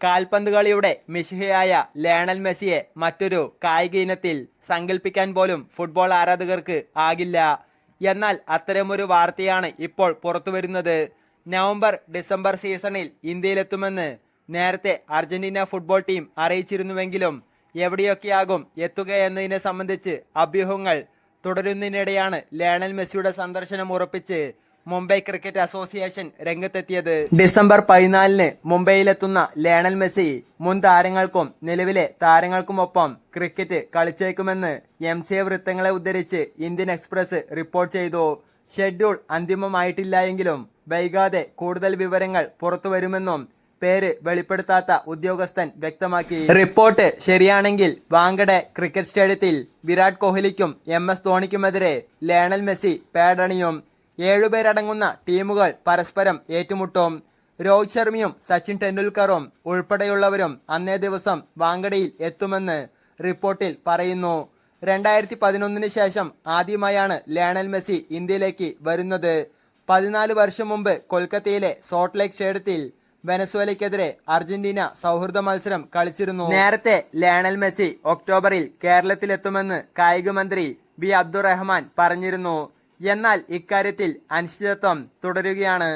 കാൽപന്ത് കളിയുടെ മിശിഹയായ ലേണൽ മെസ്സിയെ മറ്റൊരു കായിക ഇനത്തിൽ സങ്കല്പിക്കാൻ പോലും ഫുട്ബോൾ ആരാധകർക്ക് ആകില്ല. എന്നാൽ അത്തരമൊരു വാർത്തയാണ് ഇപ്പോൾ പുറത്തുവരുന്നത്. നവംബർ ഡിസംബർ സീസണിൽ ഇന്ത്യയിലെത്തുമെന്ന് നേരത്തെ അർജന്റീന ഫുട്ബോൾ ടീം അറിയിച്ചിരുന്നുവെങ്കിലും എവിടെയൊക്കെയാകും എത്തുക എന്നതിനെ സംബന്ധിച്ച് അഭ്യൂഹങ്ങൾ തുടരുന്നതിനിടെയാണ് ലയണൽ മെസ്സിയുടെ സന്ദർശനം ഉറപ്പിച്ച് മുംബൈ ക്രിക്കറ്റ് അസോസിയേഷൻ രംഗത്തെത്തിയത്. ഡിസംബർ പതിനാലിന് മുംബൈയിലെത്തുന്ന ലയണൽ മെസ്സി മുൻ താരങ്ങൾക്കും നിലവിലെ താരങ്ങൾക്കുമൊപ്പം ക്രിക്കറ്റ് കളിച്ചേക്കുമെന്ന് എം സി എ വൃത്തങ്ങളെ ഉദ്ധരിച്ച് ഇന്ത്യൻ എക്സ്പ്രസ് റിപ്പോർട്ട് ചെയ്തു. ഷെഡ്യൂൾ അന്തിമമായിട്ടില്ലായെങ്കിലും വൈകാതെ കൂടുതൽ വിവരങ്ങൾ പുറത്തുവരുമെന്നും പേര് വെളിപ്പെടുത്താത്ത ഉദ്യോഗസ്ഥൻ വ്യക്തമാക്കി. റിപ്പോർട്ട് ശരിയാണെങ്കിൽ വാങ്കഡെ ക്രിക്കറ്റ് സ്റ്റേഡിയത്തിൽ വിരാട് കോഹ്ലിക്കും എം എസ് ധോണിക്കുമെതിരെ ലയണൽ മെസ്സി പേടണിയും ഏഴുപേരടങ്ങുന്ന ടീമുകൾ പരസ്പരം ഏറ്റുമുട്ടും. രോഹിത് ശർമ്മയും സച്ചിൻ ടെണ്ടുൽക്കറും ഉൾപ്പെടെയുള്ളവരും അന്നേ ദിവസം വാങ്കഡയിൽ എത്തുമെന്ന് റിപ്പോർട്ടിൽ പറയുന്നു. രണ്ടായിരത്തി പതിനൊന്നിന് ശേഷം ആദ്യമായാണ് ലയണൽ മെസ്സി ഇന്ത്യയിലേക്ക് വരുന്നത്. പതിനാല് വർഷം മുമ്പ് കൊൽക്കത്തയിലെ സോട്ട് ലേക്ക് സ്റ്റേഡിയത്തിൽ വെനസ്വേലയ്ക്കെതിരെ അർജന്റീന സൗഹൃദ മത്സരം കളിച്ചിരുന്നു. നേരത്തെ ലയണൽ മെസ്സി ഒക്ടോബറിൽ കേരളത്തിലെത്തുമെന്ന് കായിക മന്ത്രി ബി അബ്ദുറഹ്മാൻ പറഞ്ഞിരുന്നു. എന്നാൽ ഇക്കാര്യത്തിൽ അനിശ്ചിതത്വം തുടരുകയാണ്.